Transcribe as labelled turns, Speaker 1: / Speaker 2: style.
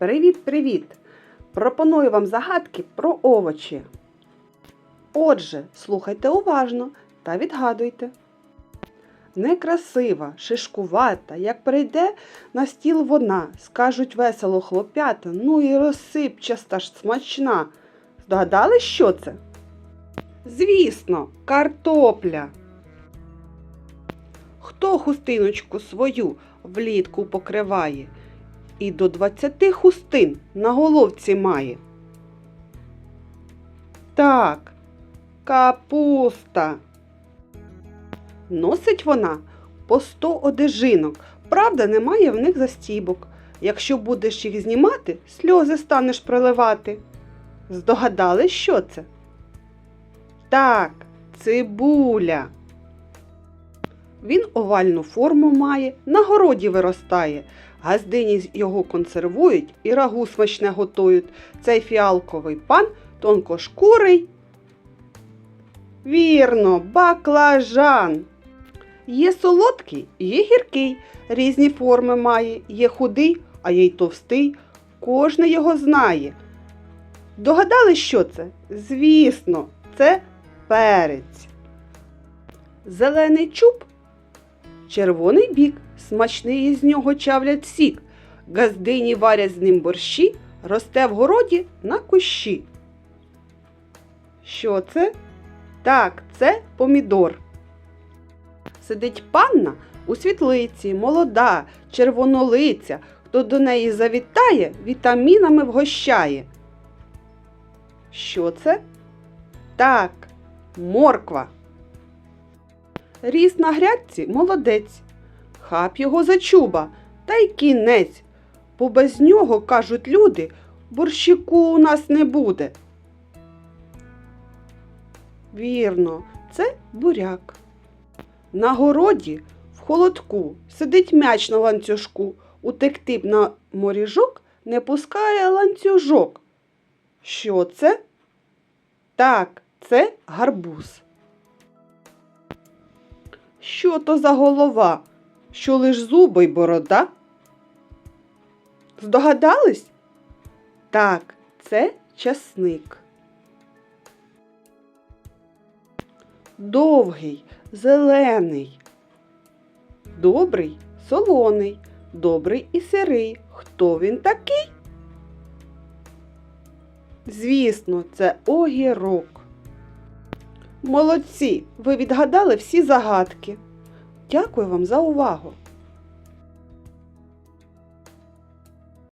Speaker 1: Привіт-привіт! Пропоную вам загадки про овочі. Отже, слухайте уважно та відгадуйте. Некрасива, шишкувата, як прийде на стіл вона, скажуть весело хлоп'ята, ну і розсипчаста ж смачна. Здогадали, що це? Звісно, картопля. Хто хустиночку свою влітку покриває і до двадцяти хустин на головці має? Так, капуста. Носить вона по сто одежинок. Правда, немає в них застібок. Якщо будеш їх знімати, сльози станеш проливати. Здогадали, що це? Так, цибуля. Він овальну форму має, на городі виростає. Газдині його консервують і рагу смачне готують. Цей фіалковий пан тонкошкурий. Вірно, баклажан. Є солодкий, є гіркий, різні форми має, є худий, а є й товстий. Кожний його знає. Догадали, що це? Звісно, це перець. Зелений чуб, червоний бік, смачний із нього чавлять сік. Газдині варять з ним борщі, росте в городі на кущі. Що це? Так, це помідор. Сидить панна у світлиці, молода, червонолиця. Хто до неї завітає, вітамінами вгощає. Що це? Так, морква. Ріс на грядці молодець. Хап його за чуба, та й кінець. Бо без нього, кажуть люди, борщику у нас не буде. Вірно, це буряк. На городі в холодку сидить м'яч на ланцюжку. Утекти б на моріжок не пускає ланцюжок. Що це? Так, це гарбуз. Що то за голова, що лиш зуби й борода? Здогадались? Так, це часник. Довгий, зелений. Добрий, солоний, добрий і сирий. Хто він такий? Звісно, це огірок. Молодці! Ви відгадали всі загадки. Дякую вам за увагу!